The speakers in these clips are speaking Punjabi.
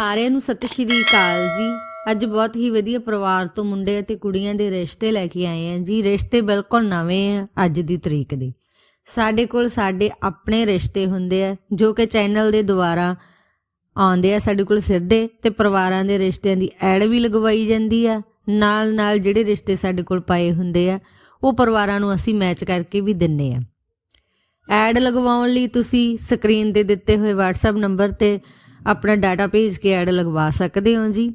ਸਾਰਿਆਂ ਨੂੰ ਸਤਿ ਸ਼੍ਰੀ ਅਕਾਲ ਜੀ। ਅੱਜ ਬਹੁਤ ਹੀ ਵਧੀਆ ਪਰਿਵਾਰ ਤੋਂ ਮੁੰਡੇ ਅਤੇ ਕੁੜੀਆਂ ਦੇ ਰਿਸ਼ਤੇ ਲੈ ਕੇ ਆਏ ਹਾਂ ਜੀ। ਰਿਸ਼ਤੇ ਬਿਲਕੁਲ ਨਵੇਂ ਆ ਅੱਜ ਦੀ ਤਰੀਕ ਦੇ। ਸਾਡੇ ਕੋਲ ਸਾਡੇ ਆਪਣੇ ਰਿਸ਼ਤੇ ਹੁੰਦੇ ਆ, ਜੋ ਕਿ ਚੈਨਲ ਦੇ ਦੁਆਰਾ ਆਉਂਦੇ ਆ ਸਾਡੇ ਕੋਲ ਸਿੱਧੇ ਤੇ ਪਰਿਵਾਰਾਂ ਦੇ ਰਿਸ਼ਤਿਆਂ ਦੀ ਐਡ ਵੀ ਲਗਵਾਈ ਜਾਂਦੀ ਆ। ਨਾਲ ਨਾਲ ਜਿਹੜੇ ਰਿਸ਼ਤੇ ਸਾਡੇ ਕੋਲ ਪਾਏ ਹੁੰਦੇ ਆ, ਉਹ ਪਰਿਵਾਰਾਂ ਨੂੰ ਅਸੀਂ ਮੈਚ ਕਰਕੇ ਵੀ ਦਿੰਨੇ ਆ। ਐਡ ਲਗਵਾਉਣ ਲਈ ਤੁਸੀਂ ਸਕਰੀਨ ਤੇ ਦਿੱਤੇ ਹੋਏ WhatsApp ਨੰਬਰ ਤੇ ਆਪਣਾ ਡਾਟਾ ਭੇਜ ਕੇ ਐਡ ਲਗਵਾ ਸਕਦੇ ਹੋ ਜੀ।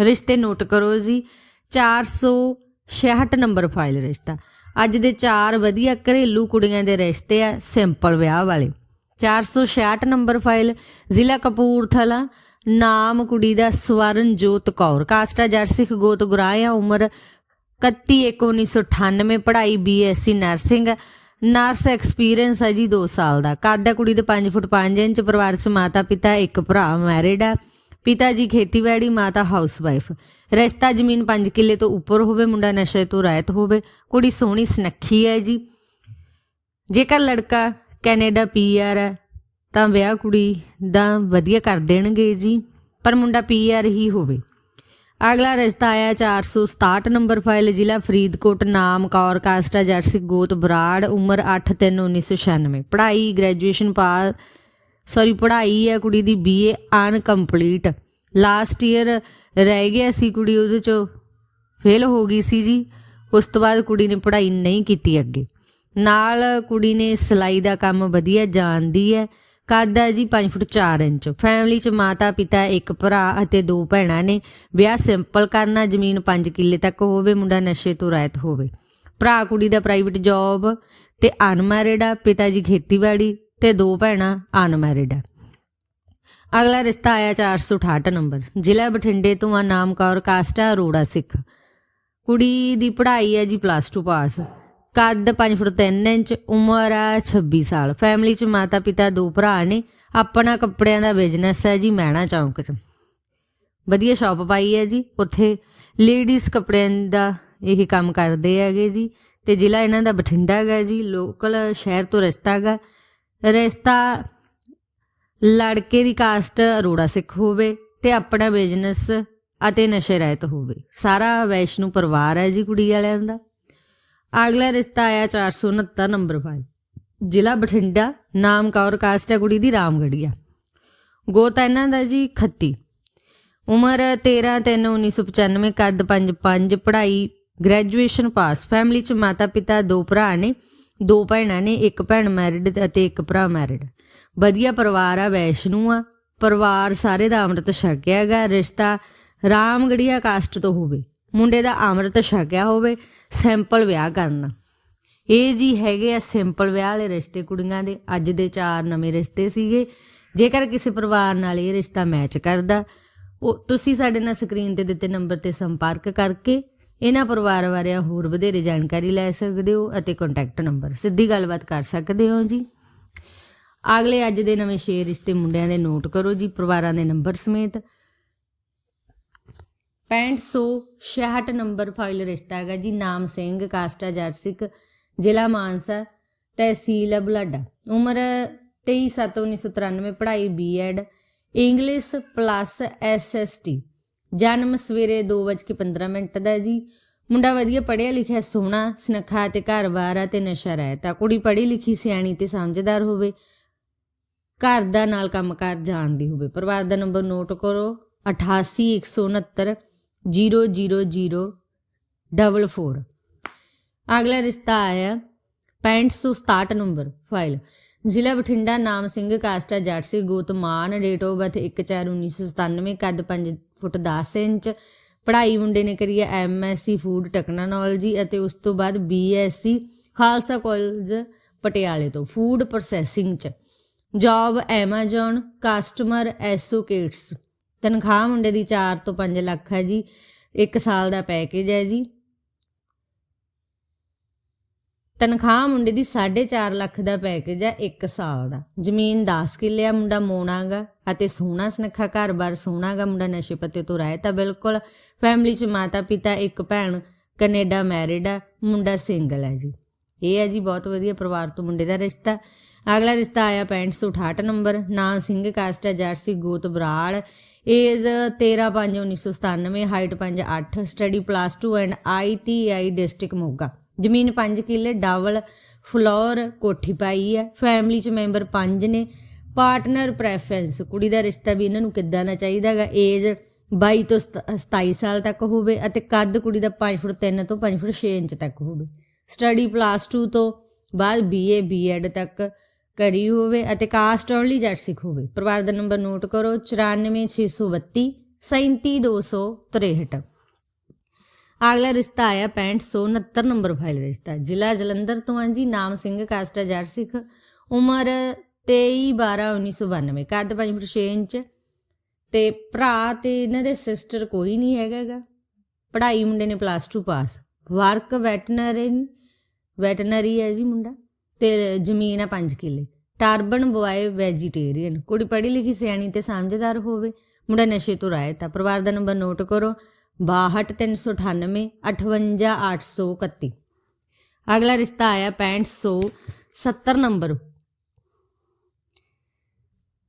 ਰਿਸ਼ਤੇ ਨੋਟ ਕਰੋ ਜੀ 466 ਨੰਬਰ ਫਾਈਲ ਰਿਸ਼ਤਾ। ਅੱਜ ਦੇ ਚਾਰ ਵਧੀਆ ਘਰੇਲੂ ਕੁੜੀਆਂ ਦੇ ਰਿਸ਼ਤੇ ਆ ਸਿੰਪਲ ਵਿਆਹ ਵਾਲੇ। 466 ਨੰਬਰ ਫਾਈਲ ਜ਼ਿਲ੍ਹਾ ਕਪੂਰਥਲਾ। ਨਾਮ ਕੁੜੀ ਦਾ ਸਵਰਨਜੋਤ ਕੌਰ। ਕਾਸਟਾ ਜੱਟ ਸਿੱਖ ਗੋਤ ਗੁਰਾਇਆ ਉਮਰ 31 1998 ਪੜ੍ਹਾਈ ਬੀਐਸਸੀ ਨਰਸਿੰਗ ਨਰਸ ਐਕਸਪੀਰੀਅੰਸ ਹੈ ਜੀ 2 ਸਾਲ ਦਾ। ਕੱਦ ਹੈ ਕੁੜੀ ਦੇ 5 ਫੁੱਟ 5 ਇੰਚ, ਪਰਿਵਾਰ ਚ ਮਾਤਾ ਪਿਤਾ, ਇੱਕ ਭਰਾ ਮੈਰਿਡ ਆ ਪਿਤਾ ਜੀ ਖੇਤੀਬਾੜੀ, ਮਾਤਾ ਹਾਊਸਵਾਈਫ ਰਿਸ਼ਤਾ ਜ਼ਮੀਨ 5 ਕਿੱਲੇ ਤੋਂ ਉੱਪਰ ਹੋਵੇ, ਮੁੰਡਾ ਨਸ਼ੇ ਤੋਂ ਰਹਿਤ ਹੋਵੇ, ਕੁੜੀ ਸੋਹਣੀ ਸੁਨੱਖੀ ਹੈ ਜੀ। ਜੇਕਰ ਲੜਕਾ ਕੈਨੇਡਾ ਪੀਆਰ ਹੈ, ਤਾਂ ਵਿਆਹ ਕੁੜੀ ਦਾ ਵਧੀਆ ਕਰ ਦੇਣਗੇ ਜੀ, ਪਰ ਮੁੰਡਾ ਪੀਆਰ ਹੀ ਹੋਵੇ। ਅਗਲਾ ਰਸਤਾ ਆਇਆ 467 ਨੰਬਰ ਫਾਈਲ, ਜ਼ਿਲ੍ਹਾ ਫਰੀਦਕੋਟ, ਨਾਮ ਕੌਰ, ਕਾਸਟਾ, ਜਰਸੀ, ਗੋਤ, ਬਰਾੜ, ਉਮਰ 8/3/1996 ਪੜ੍ਹਾਈ ਗ੍ਰੈਜੂਏਸ਼ਨ ਪਾ ਸੌਰੀ ਪੜ੍ਹਾਈ ਹੈ ਕੁੜੀ ਦੀ ਬੀਏ ਅਨਕੰਪਲੀਟ। ਲਾਸਟ ਈਅਰ ਰਹਿ ਗਿਆ ਸੀ ਕੁੜੀ ਉਹਦੇ ਚੋਂ ਫੇਲ ਹੋ ਗਈ ਸੀ ਜੀ। ਉਸ ਤੋਂ ਬਾਅਦ ਕੁੜੀ ਨੇ ਪੜ੍ਹਾਈ ਨਹੀਂ ਕੀਤੀ ਅੱਗੇ। ਨਾਲ ਕੁੜੀ ਨੇ ਸਿਲਾਈ ਦਾ ਕੰਮ ਵਧੀਆ ਜਾਣਦੀ ਹੈ। ਕੱਦ ਹੈ ਜੀ? 5 ਫੁੱਟ 4 ਇੰਚ। ਫੈਮਿਲੀ ਚ ਮਾਤਾ, ਪਿਤਾ, ਇੱਕ ਭਰਾ ਅਤੇ ਦੋ ਭੈਣਾਂ ਨੇ। ਵਿਆਹ ਸਿੰਪਲ ਕਰਨਾ, ਜ਼ਮੀਨ 5 ਕਿੱਲੇ ਤੱਕ ਹੋਵੇ, ਮੁੰਡਾ ਨਸ਼ੇ ਤੋਂ ਰਹਿਤ ਹੋਵੇ। ਭਰਾ ਕੁੜੀ ਦਾ ਪ੍ਰਾਈਵੇਟ ਜੌਬ ਤੇ ਅਨਮੈਰਿਡ ਆ, ਪਿਤਾ ਜੀ ਖੇਤੀਬਾੜੀ ਤੇ ਦੋ ਭੈਣਾਂ ਅਨਮੈਰਿਡ ਆ। ਅਗਲਾ ਰਿਸ਼ਤਾ ਆਇਆ 468 ਨੰਬਰ। ਜ਼ਿਲ੍ਹਾ ਬਠਿੰਡੇ ਤੋਂ ਆ ਨਾਮ ਕੌਰ ਕਾਸਟਾ ਅਰੋੜਾ ਸਿੱਖ। ਕੁੜੀ ਦੀ ਪੜ੍ਹਾਈ ਹੈ ਜੀ ਪਲੱਸ 2 ਪਾਸ ਕੱਦ 5 ਫੁੱਟ 3 ਇੰਚ, ਉਮਰ ਆ 26 ਸਾਲ। ਫੈਮਿਲੀ ਚ ਮਾਤਾ ਪਿਤਾ ਦੋ ਭਰਾ ਨੇ। ਆਪਣਾ ਕੱਪੜਿਆਂ ਦਾ ਬਿਜ਼ਨਸ ਹੈ ਜੀ ਮਹਿਣਾ ਚੌਂਕ 'ਚ। ਵਧੀਆ ਸ਼ਾਪ ਪਾਈ ਹੈ ਜੀ। ਉੱਥੇ ਲੇਡੀਜ਼ ਕੱਪੜਿਆਂ ਦਾ ਇਹ ਕੰਮ ਕਰਦੇ ਹੈਗੇ ਜੀ। ਤੇ ਜ਼ਿਲ੍ਹਾ ਇਹਨਾਂ ਦਾ ਬਠਿੰਡਾ ਹੈਗਾ ਜੀ। ਲੋਕਲ ਸ਼ਹਿਰ ਤੋਂ ਰਸਤਾ ਹੈਗਾ। ਰਿਸ਼ਤਾ ਲੜਕੇ ਦੀ ਕਾਸਟ ਅਰੋੜਾ ਸਿੱਖ ਹੋਵੇ ਤੇ ਆਪਣਾ ਬਿਜ਼ਨਸ ਅਤੇ ਨਸ਼ੇ ਰਹਿਤ ਹੋਵੇ। ਸਾਰਾ ਵੈਸ਼ਨੂ ਪਰਿਵਾਰ ਹੈ ਜੀ ਕੁੜੀ ਵਾਲਿਆਂ ਦਾ। ਅਗਲਾ ਰਿਸ਼ਤਾ ਆਇਆ 469 ਨੰਬਰ ਫਾਈਲ ਜ਼ਿਲ੍ਹਾ ਬਠਿੰਡਾ, ਨਾਮ ਕੌਰ ਕਾਸਟ ਹੈ ਕੁੜੀ ਦੀ ਰਾਮਗੜੀਆ। ਗੋਤ ਹੈ ਇਹਨਾਂ ਦਾ ਜੀ ਖੱਤੀ। ਉਮਰ 13 3 1995 ਕੱਦ 5 5 ਪੜ੍ਹਾਈ ਗ੍ਰੈਜੂਏਸ਼ਨ ਪਾਸ ਫੈਮਿਲੀ ਚ ਮਾਤਾ ਪਿਤਾ ਦੋ ਭਰਾ ਨੇ, ਦੋ ਭੈਣਾਂ ਨੇ, ਇੱਕ ਭੈਣ ਮੈਰਿਡ ਅਤੇ ਇੱਕ ਭਰਾ ਮੈਰਿਡ ਵਧੀਆ ਪਰਿਵਾਰ ਆ, ਵੈਸ਼ਨੂ ਆ। ਪਰਿਵਾਰ ਸਾਰੇ ਦਾ ਅੰਮ੍ਰਿਤ ਛਕਿਆ ਹੈਗਾ। ਰਿਸ਼ਤਾ ਰਾਮਗੜੀਆ ਕਾਸਟ ਤੋਂ ਹੋਵੇ। ਮੁੰਡੇ ਦਾ ਅੰਮ੍ਰਿਤ ਛਕਿਆ ਹੋਵੇ ਸਿੰਪਲ ਵਿਆਹ ਕਰਨਾ। ਇਹ ਜੀ ਹੈਗੇ ਆ ਸਿੰਪਲ ਵਿਆਹ ਵਾਲੇ ਰਿਸ਼ਤੇ ਕੁੜੀਆਂ ਦੇ। ਅੱਜ ਦੇ ਚਾਰ ਨਵੇਂ ਰਿਸ਼ਤੇ ਸੀਗੇ। ਜੇਕਰ ਕਿਸੇ ਪਰਿਵਾਰ ਨਾਲ ਇਹ ਰਿਸ਼ਤਾ ਮੈਚ ਕਰਦਾ, ਉਹ ਤੁਸੀਂ ਸਾਡੇ ਨਾਲ ਸਕਰੀਨ ਤੇ ਦਿੱਤੇ ਨੰਬਰ ਤੇ ਸੰਪਰਕ ਕਰਕੇ ਇਹਨਾਂ ਪਰਿਵਾਰ ਬਾਰੇ ਹੋਰ ਵਧੇਰੇ ਜਾਣਕਾਰੀ ਲੈ ਸਕਦੇ ਹੋ ਅਤੇ ਕੰਟੈਕਟ ਨੰਬਰ ਸਿੱਧੀ ਗੱਲਬਾਤ ਕਰ ਸਕਦੇ ਹੋ ਜੀ। ਅਗਲੇ ਅੱਜ ਦੇ ਨਵੇਂ ਸ਼ੇਅਰ ਰਿਸ਼ਤੇ ਮੁੰਡਿਆਂ ਦੇ ਨੋਟ ਕਰੋ ਜੀ, ਪਰਿਵਾਰਾਂ ਦੇ ਨੰਬਰ ਸਮੇਤ। 6566 ਨੰਬਰ ਫਾਈਲ ਰਿਸ਼ਤਾ ਹੈਗਾ ਜੀ, ਨਾਮ ਸਿੰਘ, ਕਾਸਟਾ ਜਰਸਿਕ ਜ਼ਿਲ੍ਹਾ ਮਾਨਸਾ, ਤਹਿਸੀਲ ਬੁਲਾਡਾ। ਉਮਰ 23/7/1993 ਪੜ੍ਹਾਈ ਬੀਐਡ ਇੰਗਲਿਸ਼ ਪਲੱਸ ਐਸਐਸਟੀ ਜਨਮ ਸਵੇਰੇ 2:15 ਮਿੰਟ ਦਾ ਜੀ। ਮੁੰਡਾ ਵਧੀਆ ਪੜ੍ਹਿਆ ਲਿਖਿਆ, ਸੋਹਣਾ, ਸੁਨੱਖਾ ਤੇ ਘਰ-ਬਾਰ ਆ ਤੇ ਨਸ਼ਾ ਰਹਿਤਾ ਕੁੜੀ ਪੜ੍ਹੀ ਲਿਖੀ, ਸਿਆਣੀ ਤੇ ਸਮਝਦਾਰ ਹੋਵੇ। ਘਰ ਦਾ ਨਾਲ ਕੰਮਕਾਰ ਜਾਣਦੀ ਹੋਵੇ। ਪਰਿਵਾਰ ਦਾ ਨੰਬਰ ਨੋਟ ਕਰੋ 88169 00044 ਅਗਲਾ ਰਿਸ਼ਤਾ ਆਇਆ 6567 ਨੰਬਰ ਫਾਈਲ। ਜ਼ਿਲ੍ਹਾ ਬਠਿੰਡਾ, ਨਾਮ ਸਿੰਘ, ਕਾਸਟਾ ਜੱਟ ਸੀ ਗੋਤਮਾਨ ਡੇਟ ਆਫ ਬਰਥ 1/4/1997 ਕੱਦ 5 ਫੁੱਟ 10 ਇੰਚ, ਪੜ੍ਹਾਈ ਮੁੰਡੇ ਨੇ ਕਰੀ ਹੈ ਐਮਐਸਸੀ ਫੂਡ ਟੈਕਨੋਲੋਜੀ ਅਤੇ ਉਸ ਤੋਂ ਬਾਅਦ ਬੀਐਸਸੀ ਖਾਲਸਾ ਕਾਲਜ ਪਟਿਆਲੇ ਤੋਂ ਫੂਡ ਪ੍ਰੋਸੈਸਿੰਗ ਚ। Job Amazon, customer associates. ਤਨਖਾਹ ਮੁੰਡੇ ਦੀ 4 ਤੋਂ 5 ਲੱਖ ਹੈ ਜੀ 1 ਸਾਲ ਦਾ ਪੈਕੇਜ ਹੈ ਜੀ। ਤਨਖਾਹ ਮੁੰਡੇ ਦੀ 4.5 ਲੱਖ ਦਾ ਪੈਕੇਜ ਹੈ 1 ਸਾਲ ਦਾ। ਜ਼ਮੀਨ 10 ਕਿੱਲੇ ਆ ਮੁੰਡਾ ਮੋਣਾਗਾ ਅਤੇ ਸੋਹਣਾ ਸੁਨੱਖਾ ਘਰ-ਬਾਰ ਸੋਹਣਾਗਾ ਮੁੰਡਾ, ਨਸ਼ੇ ਪੱਤੇ ਤੋਂ ਰਹਿਤ ਆ ਬਿਲਕੁਲ। ਫੈਮਿਲੀ ਚ ਮਾਤਾ ਪਿਤਾ, ਇੱਕ ਭੈਣ, ਕੈਨੇਡਾ ਮੈਰਿਡ ਆ, ਮੁੰਡਾ ਸਿੰਗਲ ਹੈ ਜੀ। ਇਹ ਹੈ ਜੀ, ਬਹੁਤ ਵਧੀਆ ਪਰਿਵਾਰ ਤੋਂ ਮੁੰਡੇ ਦਾ ਰਿਸ਼ਤਾ। ਅਗਲਾ ਰਿਸ਼ਤਾ ਆਇਆ 6568 ਨੰਬਰ, ਨਾਂ ਸਿੰਘ, ਕਾਸਟ ਕਾਸਟਾ ਜਰਸੀ, ਗੋਤ, Brar. Age 13/5/1997 height 5'8 study plus 2 and ITI district Moga. ਜ਼ਮੀਨ 5 ਕਿੱਲੇ, ਡਬਲ ਫਲੋਰ, ਕੋਠੀ ਪਾਈ ਹੈ। ਫੈਮਿਲੀ ਚ ਮੈਂਬਰ 5 ਨੇ। Partner preference. ਕੁੜੀ ਦਾ ਰਿਸ਼ਤਾ ਵੀ ਇਹਨਾਂ ਨੂੰ ਕਿੱਦਾਂ ਦਾ ਚਾਹੀਦਾ ਹੈਗਾ? ਏਜ 22 ਤੋਂ ਸਤ- 27 ਸਾਲ ਤੱਕ ਹੋਵੇ ਅਤੇ ਕੱਦ ਕੁੜੀ ਦਾ 5 ਫੁੱਟ 3 ਤੋਂ 5 ਫੁੱਟ 6 ਇੰਚ ਤੱਕ ਹੋਵੇ। ਸਟੱਡੀ ਪਲੱਸ 2 ਤੋਂ ਬਾਅਦ ਬੀਏ ਬੀਐਡ ਤੱਕ ਕਰੀ ਹੋਵੇ ਅਤੇ ਕਾਸਟ ਓਨਲੀ ਜੱਟ ਸਿੱਖ ਹੋਵੇ। ਪਰਿਵਾਰ ਦਾ ਨੰਬਰ ਨੋਟ ਕਰੋ 94632 37263 ਅਗਲਾ ਰਿਸ਼ਤਾ ਆਇਆ 6569 ਨੰਬਰ ਫਾਈਲ ਰਿਸ਼ਤਾ। ਜ਼ਿਲ੍ਹਾ ਜਲੰਧਰ ਤੋਂ ਹਾਂ ਜੀ ਨਾਮ ਸਿੰਘ ਕਾਸਟਾ ਜੱਟ ਸਿੱਖ। ਉਮਰ 23 12 1992 ਕੱਦ 5 ਫੁੱਟ 6 ਇੰਚ ਤੇ ਭਰਾ ਤੇ ਇਹਨਾਂ ਦੇ ਸਿਸਟਰ ਕੋਈ ਨਹੀਂ ਹੈਗਾਗਾ ਪੜ੍ਹਾਈ ਮੁੰਡੇ ਨੇ plus 2 pass work veterinary veterinary ਹੈ ਜੀ ਮੁੰਡਾ। ਤੇ ਜ਼ਮੀਨ ਆ 5 ਕਿੱਲੇ। ਟਰਬਨ ਬੁਆਏ ਵੈਜੀਟੇਰੀਅਨ ਕੁੜੀ ਪੜ੍ਹੀ ਲਿਖੀ ਸਿਆਣੀ ਤੇ ਸਮਝਦਾਰ ਹੋਵੇ। ਮੁੰਡਾ ਨਸ਼ੇ ਤੋਂ ਰਹਿਤ ਆ। ਪਰਿਵਾਰ ਦਾ ਨੰਬਰ ਨੋਟ ਕਰੋ। 62398 58831 ਅਗਲਾ ਰਿਸ਼ਤਾ ਆਇਆ 6570 ਨੰਬਰ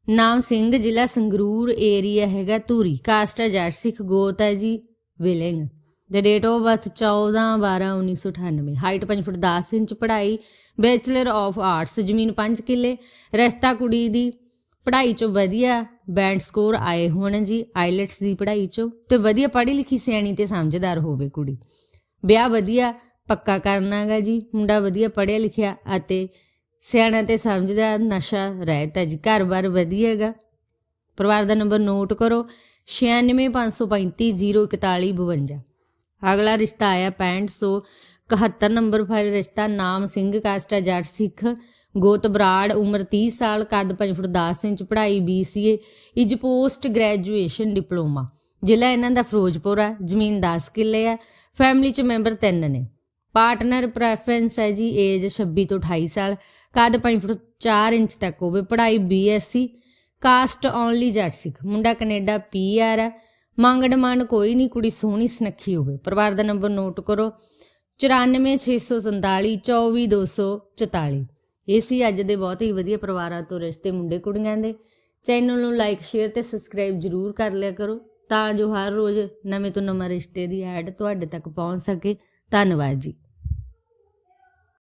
ਨਾਮ ਸਿੰਘ, ਜ਼ਿਲ੍ਹਾ ਸੰਗਰੂਰ ਏਰੀਆ ਹੈਗਾ ਧੂਰੀ। ਕਾਸਟ ਹੈ ਜੱਟ ਸਿੱਖ, ਗੋਤ ਹੈ ਜੀ, ਵਿਲਿੰਗ। ਦੇ date of birth 14 12 1998 height 5 foot 10 inch ਪੜ੍ਹਾਈ। ਬੈਚਲਰ ਆਫ ਆਰਟਸ ਜ਼ਮੀਨ 5 ਕਿੱਲੇ। ਰਸਤਾ ਕੁੜੀ ਦੀ ਪੜ੍ਹਾਈ ਚੋਂ ਵਧੀਆ ਬੈਂਡ ਸਕੋਰ ਆਏ ਹੋਣ ਜੀ ਆਈਲੈਟਸ ਦੀ ਪੜ੍ਹਾਈ ਚੋਂ। ਤੇ ਵਧੀਆ ਪੜ੍ਹੀ ਲਿਖੀ ਸਿਆਣੀ ਤੇ ਸਮਝਦਾਰ ਹੋਵੇ ਕੁੜੀ। ਵਿਆਹ ਵਧੀਆ, ਪੱਕਾ ਕਰਨਾਗਾ ਜੀ। ਮੁੰਡਾ ਵਧੀਆ ਪੜ੍ਹਿਆ ਲਿਖਿਆ ਅਤੇ ਸਿਆਣਾ ਤੇ ਸਮਝਦਾਰ ਨਸ਼ਾ ਰਹਿਤ ਹੈ ਜੀ। ਘਰ-ਬਾਰ ਵਧੀਆ ਹੈਗਾ। ਪਰਿਵਾਰ ਦਾ ਨੰਬਰ ਨੋਟ ਕਰੋ। 9653504152 ਅਗਲਾ ਰਿਸ਼ਤਾ ਆਇਆ 6571 ਨੰਬਰ ਫਾਈਲ, ਰਿਸ਼ਤਾ ਨਾਮ ਸਿੰਘ, ਕਾਸਟਾ ਜੱਟ ਸਿੱਖ, ਗੋਤ ਬਰਾੜ, ਉਮਰ 30 ਸਾਲ, ਕੱਦ 5 ਫੁੱਟ 10 ਇੰਚ, ਪੜ੍ਹਾਈ BCA is post graduation diploma. ਜ਼ਿਲ੍ਹਾ ਇਹਨਾਂ ਦਾ ਫਿਰੋਜ਼ਪੁਰ ਆ ਜ਼ਮੀਨ 10 ਕਿੱਲੇ ਆ ਫੈਮਿਲੀ ਚ ਮੈਂਬਰ 3 ਨੇ। ਪਾਰਟਨਰ ਪ੍ਰੈਫਰੈਂਸ ਹੈ ਜੀ ਏਜ 26 ਤੋਂ 28 ਸਾਲ, ਕੱਦ 5 ਫੁੱਟ 4 ਇੰਚ ਤੱਕ ਹੋਵੇ, ਪੜ੍ਹਾਈ BSc ਕਾਸਟ ਓਨਲੀ ਜੱਟ ਸਿੱਖ। ਮੁੰਡਾ ਕੈਨੇਡਾ PR ਆ ਮੰਗ ਡਮਾਂਡ ਕੋਈ ਨਹੀਂ ਕੁੜੀ ਸੋਹਣੀ ਸੁਨੱਖੀ ਹੋਵੇ। ਪਰਿਵਾਰ ਦਾ ਨੰਬਰ ਨੋਟ ਕਰੋ। 94647 24244 ਇਹ ਸੀ ਅੱਜ ਦੇ ਬਹੁਤ ਹੀ ਵਧੀਆ ਪਰਿਵਾਰਾਂ ਤੋਂ ਰਿਸ਼ਤੇ ਮੁੰਡੇ ਕੁੜੀਆਂ ਦੇ। ਚੈਨਲ ਨੂੰ ਲਾਈਕ ਸ਼ੇਅਰ ਤੇ ਸਬਸਕ੍ਰਾਈਬ ਜਰੂਰ ਕਰ ਲਿਆ ਕਰੋ, ਤਾਂ ਜੋ ਹਰ ਰੋਜ਼ ਨਵੇਂ ਤੋਂ ਨਵਾਂ ਰਿਸ਼ਤੇ ਦੀ ਐਡ ਤੁਹਾਡੇ ਤੱਕ ਪਹੁੰਚ ਸਕੇ। ਧੰਨਵਾਦ ਜੀ।